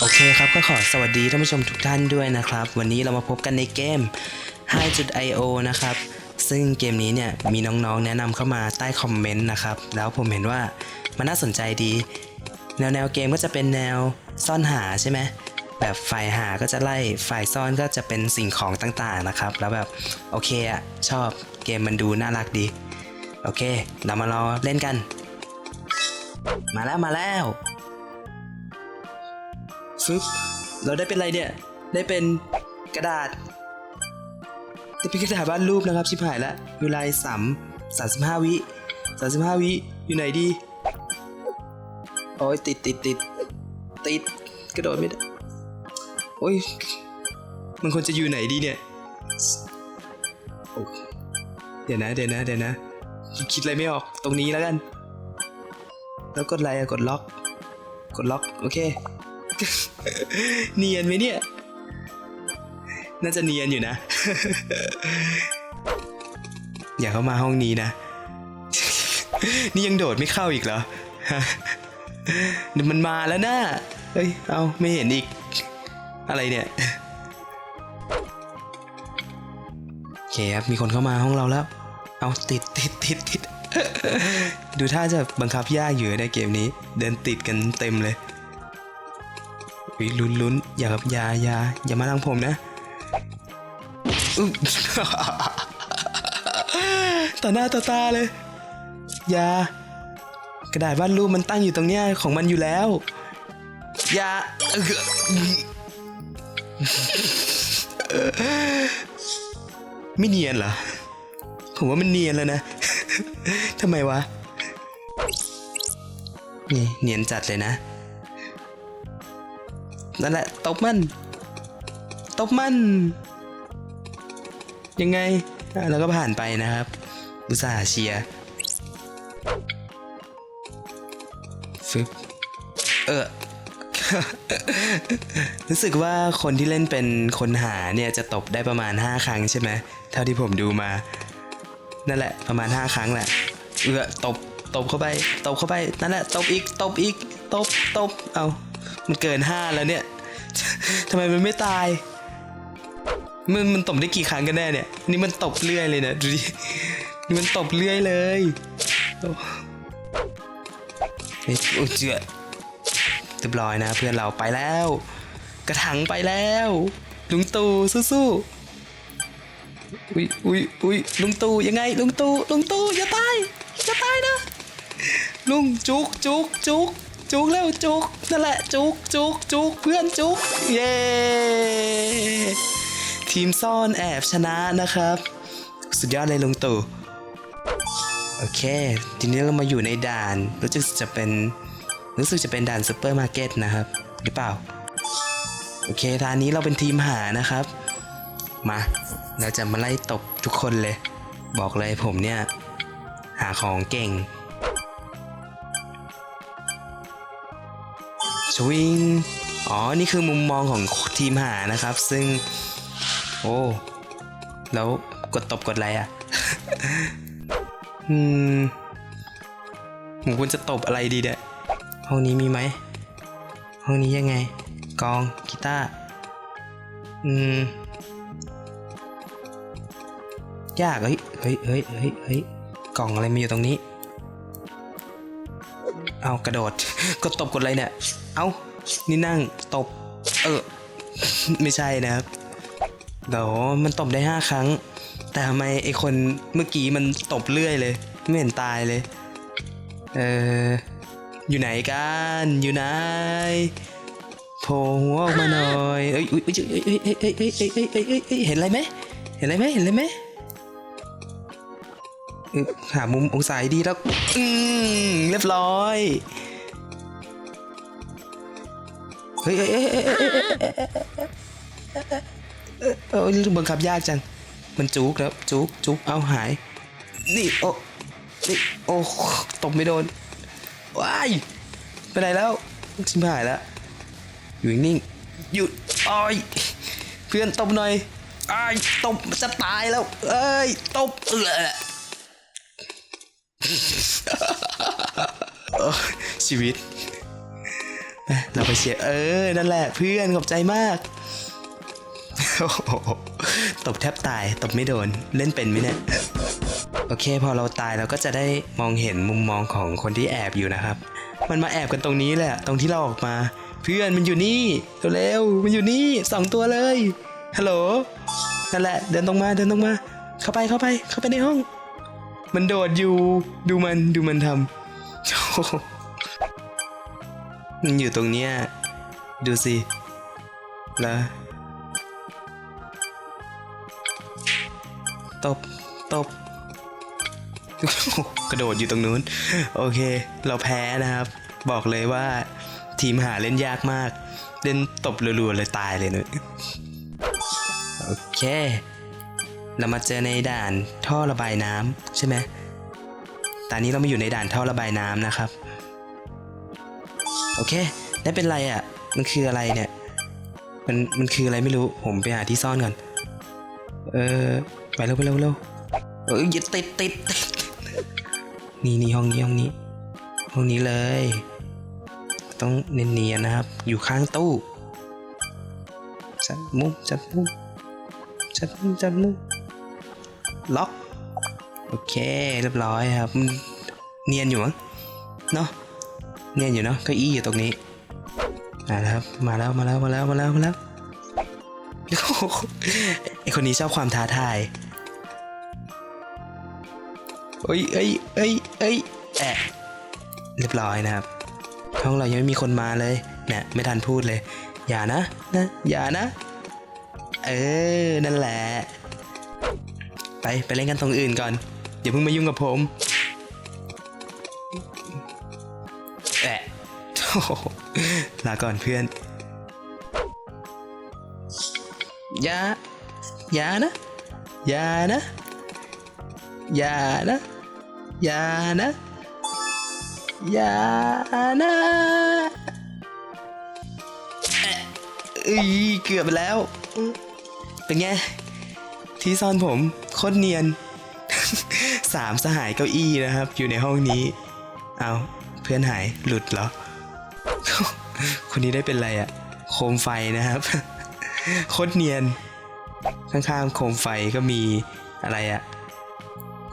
โอเคครับก็ขอสวัสดีท่านผู้ชมทุกท่านด้วยนะครับ วันนี้เรามาพบกันในเกม Hi.io นะครับ ซึ่งเกมนี้เนี่ยมีน้องๆ แนะนำเข้ามาใต้คอมเมนต์นะครับ แล้วผมเห็นว่ามันน่าสนใจดี แนวแนวเกมก็จะเป็นแนวซ่อนหาใช่ไหมแบบฝ่ายหาก็จะไล่ฝ่ายซ่อนก็จะเป็นสิ่งของต่างๆนะครับ แล้วแบบโอเคอะชอบเกมมันดูน่ารักดี โอเค เรามารอเล่นกัน มาแล้วมาแล้ว ฟึบเราได้เป็นอะไรเนี่ย ได้เป็นกระดาษได้เป็นกระดาษวาดรูปนะครับ ชิบหายละเวลาสามสามสิบห้าวิสามสิบห้าวิอยู่ไหนดี โอ้ยติดติดติดติดกระโดดไม่ได้ โอ้ย มันควรจะอยู่ไหนดีเนี่ยเดี๋ยวนะเดี๋ยวนะเดี๋ยวนะ คิดอะไรไม่ออกตรงนี้แล้วกัน แล้วกดอะไรอะกดล็อก กดล็อก โอเค เนียนไหมเนี่ย น่าจะเนียนอยู่นะ อย่าเข้ามาห้องนี้นะ นี่ยังโดดไม่เข้าอีกเหรอมันมาแล้วนะเฮ้ย เอาไม่เห็นอีก อะไรเนี่ยโอเคครับ มีคนเข้ามาห้องเราแล้ว เอาติดติดติดติด ดูท่าจะบังคับยากอยู่ในเกมนี้ เดินติดกันเต็มเลย วิลุ้นลุ้นอย่าครับอย่าอย่าอย่ามาทางผมนะต่อหน้าต่อตาเลย อย่ากระดาษวาดรูปมันตั้งอยู่ตรงเนี้ยของมันอยู่แล้ว อย่าไม่เนียนเหรอ ผมว่ามันเนียนแล้วนะทำไมวะนี่เนียนจัดเลยนะ บมัน ตบมัน ยังไง แล้วก็ผ่านไปนะครับ อุตส่าห์เชียร์ฟึบเออ รู้สึกว่าคนที่เล่นเป็นคนหาเนี่ยจะตบได้ประมาณ 5 ครั้งใช่ไหม เท่าที่ผมดูมา นั่นแหละประมาณ 5 ครั้งแหละ เออตบ ตบเข้าไป ตบเข้าไป นั่นแหละ ตบอีก ตบอีก ตบ ตบ เอา มันเกิน 5 แล้วเนี่ย ทำไมมันไม่ตาย มันมันตบได้กี่ครั้งกันแน่เนี่ย นี่มันตบเรื่อยเลยนะดูดิ นี่มันตบเรื่อยเลยโอ้เฮ้ยโอ้เจือเรียบร้อยนะเพื่อนเราไปแล้ว กระถังไปแล้ว ลุงตู่สู้ๆ อุ้ยอุ้ยอุ้ยลุงตู่ยังไง ลุงตู่ลุงตู่อย่าตายอย่าตายนะ ลุงจุกจุกจุก จุกแล้วจุกนั่นแหละจุกจุกจุกเพื่อนจุกเย้ทีมซ่อนแอบชนะนะครับ สุดยอดเลยลุงตู่โอเค ทีนี้เรามาอยู่ในด่าน รู้สึกจะเป็น รู้สึกจะเป็นด่านซูเปอร์มาร์เก็ตนะครับ หรือเปล่า โอเคทางนี้เราเป็นทีมหานะครับ มา เราจะมาไล่ตบทุกคนเลย บอกเลยผมเนี่ย หาของเก่ง ชวิงอ๋อ นี่คือมุมมองของทีมหานะครับ ซึ่ง โอ้ แล้วกดตบกดอะไรอะ อืมผมควรจะตบอะไรดีเนี่ยห้องนี้มีไหม ห้องนี้ยังไง กองกีตาร์ อืม ยากเฮ้ย เฮ้ย เฮ้ย เฮ้ยเฮ้ยกล่องอะไรมาอยู่ตรงนี้ เอากระโดด ก็ตบกดอะไรเนี่ย เอานี่นั่งตบ เออ ไม่ใช่นะครับเดี๋วมันตบได้ห้าครั้ง แต่ทำไมไอคนเมื่อกี้มันตบเรื่อยเลย ไม่เห็นตายเลย เออ อยู่ไหนกัน อยู่ไหนโผล่หัวออกมาหน่อยเอ้ยเอ้ยเอ้ยเอ้ยเอ้ยเอ้ยเอ้ยเห็นอะไรไหมเห็นอะไรไหมเห็นอะไรไหม หามุมองศาดีแล้ว อืมเรียบร้อยเฮ้ยเฮ้ยเฮ้ยเฮ้ยเฮ้ยเฮ้ยเฮ้ยเอ้ยบังคับยากจัง มันจุกแล้วจุกจุกเอาหาย นี่โอ้นี่โอ้ตบไม่โดน ว้าย ไปไหนแล้วชิบหายแล้ว อยู่นิ่ง หยุดอ้อยเพื่อนตบหน่อยอ้ายตบจะตายแล้ว เอ้ย ตบเออเออ ชีวิต เราไปเชียร์เออ นั่นแหละเพื่อนขอบใจมากโอ้โหตบแทบตาย ตบไม่โดน เล่นเป็นไหมเนี่ย โอเค พอเราตายเราก็จะได้มองเห็นมุมมองของคนที่แอบอยู่นะครับ มันมาแอบกันตรงนี้แหละ ตรงที่เราออกมา เพื่อนมันอยู่นี่เร็วๆมันอยู่นี่สองตัวเลยฮัลโหลนั่นแหละ เดินตรงมาเดินตรงมา เข้าไปเข้าไปเข้าไปในห้อง มันโดดอยู่ ดูมันดูมันทำโอ้มันอยู่ตรงเนี้ย ดูสิ แล้ว ตบ ตบ กระโดดอยู่ตรงนู้น โอเค เราแพ้นะครับ บอกเลยว่า ทีมหาเล่นยากมาก เล่นตบรัวๆเลยตายเลยเนอะโอเค เรามาเจอในด่านท่อระบายน้ำใช่ไหมตอนนี้เรามาอยู่ในด่านท่อระบายน้ำนะครับ โอเคได้เป็นไรอะ่ะ มันคืออะไรเนี่ย มันมันคืออะไรไม่รู้ ผมไปหาที่ซ่อนก่อน เออไปเร็วไปเร็วเร็วเออย่าติดติดติดนี่นี่ห้องนี้ห้องนี้ ห้องนี้เลย ต้องเนียนๆนะครับ อยู่ข้างตู้จัดมุมจัดมุมจัดมุมจัดมุม ล็อก โอเค เรียบร้อยครับเนียนอยู่มั้งเนาะเนียนอยู่เนาะเก้าอี้อยู่ตรงนี้มาแล้วครับมาแล้วมาแล้วมาแล้วมาแล้วมาแล้วโอ้โหไอคนนี้ชอบความท้าทายเอ้ยเอ้ยเอ้ยเอ้ยแอะเรียบร้อยนะครับห้องเรายังไม่มีคนมาเลยเนี่ยไม่ทันพูดเลย อย่านะนะอย่านะ เออนั่นแหละ ไปไปเล่นกันตรงอื่นก่อนอย่าเพิ่งมายุ่งกับผมแอะลาก่อนเพื่อนอย่าอย่านะอย่านะอย่านะอย่านะอย่านะเอ้ยเกือบแล้ว เป็นไง ที่ซ่อนผมโคตรเนียน สามสหายเก้าอี้นะครับ อยู่ในห้องนี้ เอาเพื่อนหายหลุดเหรอ คนนี้ได้เป็นอะไรอะโคมไฟนะครับ โคตรเนียน ข้างๆโคมไฟก็มีอะไรอะ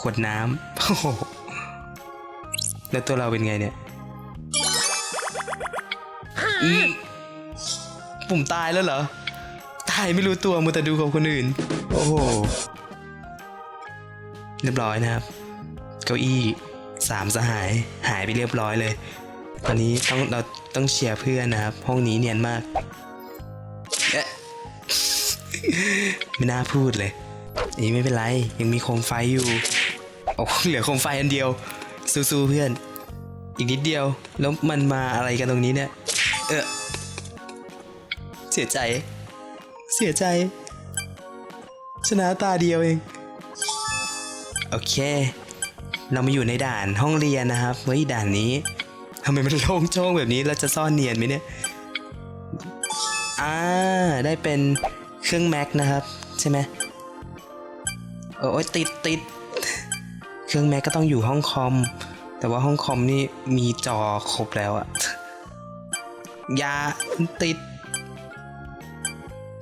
ขวดน้ำโอ้โหแล้วตัวเราเป็นไงเนี่ยอืมผมตายแล้วเหรอ ตายไม่รู้ตัวมัวแต่ดูของคนอื่น โอ้โหเรียบร้อยนะครับ เก้าอี้สามสหายหายไปเรียบร้อยเลย ตอนนี้ต้องเราต้องเชียร์เพื่อนนะครับ ห้องนี้เนียนมากเอ๊ะไม่น่าพูดเลยนี่ไม่เป็นไร ยังมีโคมไฟอยู่โอ้เหลือโคมไฟอันเดียว สู้ๆเพื่อน อีกนิดเดียว แล้วมันมาอะไรกันตรงนี้เนี่ย เออเสียใจ เสียใจ ชนะตาเดียวเอง โอเค เรามาอยู่ในด่านห้องเรียนนะครับ เฮ้ยด่านนี้ทำไมมันโล่งโจ้งแบบนี้เราจะซ่อนเนียนไหมเนี่ย อ่า ได้เป็นเครื่องแม็กนะครับ ใช่ไหมโอ้ยติดติดเครื่องแม็กก็ต้องอยู่ห้องคอม แต่ว่าห้องคอมนี่มีจอครบแล้วอะอยาติด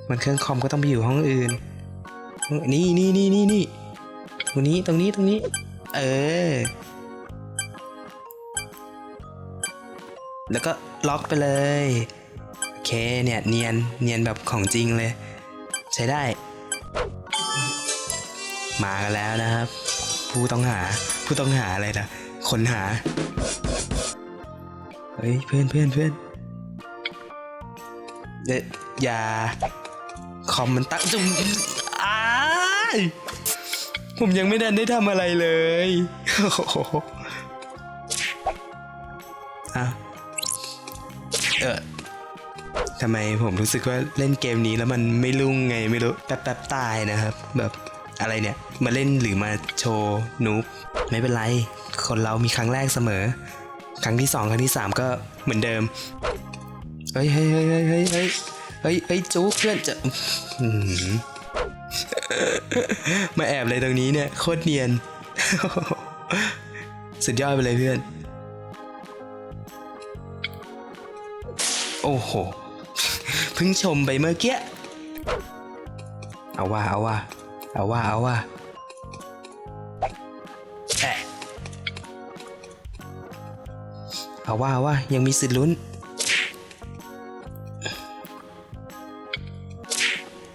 มันเครื่องคอมก็ต้องไปอยู่ห้องอื่น นี่นี่นี่นี่นี่ตรงนี้ตรงนี้ตรงนี้ เออ แล้วก็ล็อกไปเลยโอเคเนี่ยเนียนเนียนแบบของจริงเลย ใช้ได้ มากันแล้วนะครับ ผู้ต้องหาผู้ต้องหาอะไรนะคนหาเฮ้ยเพื่อนเพื่อนเพื่อนเดยวอย่าคอมมันตั้งจุ่ม ผมยังไม่ได้ได้ทำอะไรเลยอะเออทำไมผมรู้สึกว่าเล่นเกมนี้แล้วมันไม่ลุ่งไงไม่รู้ แป๊บแบตายนะครับ แบบอะไรเนี่ย มาเล่นหรือมาโชว์นูบไม่เป็นไร คนเรามีครั้งแรกเสมอ ครั้งที่สองครั้งที่สามก็เหมือนเดิม เฮ้ยเฮ้ยเฮ้ยเฮ้ยเฮ้ยเฮ้ยจุ๊บเพื่อนจะ มาแอบเลยตรงนี้เนี่ย โคตรเนียน สุดยอดไปเลยเพื่อน โอ้โห เพิ่งชมไปเมื่อกี้ เอาว่าเอาว่าเอาว่าเอาว่าเอาว่าเอาว่ายังมีสิทธิ์ลุ้น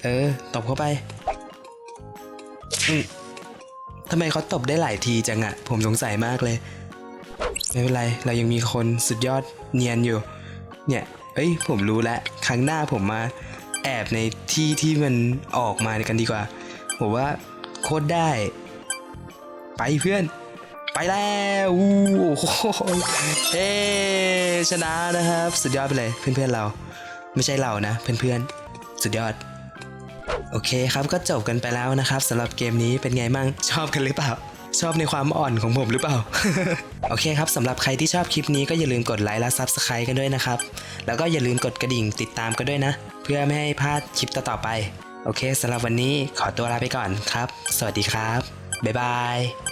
เออ ตบเข้าไป ทำไมเขาตบได้หลายทีจังอะผมสงสัยมากเลย ไม่เป็นไร เรายังมีคนสุดยอดเนียนอยู่ เนี่ย เอ้ย ผมรู้แล้ว ครั้งหน้าผมมา แอบในที่ที่มันออกมากันดีกว่า ผมว่าโคตรได้ ไปเพื่อน ไปแล้วโอ้โหเฮ้ชนะนะครับ สุดยอดไปเลยเพื่อนๆเรา ไม่ใช่เรานะ เพื่อนๆ สุดยอด เคครับก็จบกันไปแล้วนะครับสำหรับเกมนี้เป็นไงมั่งชอบกันหรือเปล่า ชอบในความอ่อนของผมหรือเปล่า โอเคครับสำหรับใครที่ชอบคลิปนี้ก็อย่าลืมกดไลค์และ Subscribe กันด้วยนะครับ แล้วก็อย่าลืมกดกระดิ่งติดตามกันด้วยนะ เพื่อไม่ให้พลาดคลิปต่อๆไป โอเคสำหรับวันนี้ขอตัวลาไปก่อนครับ สวัสดีครับบ๊ายบาย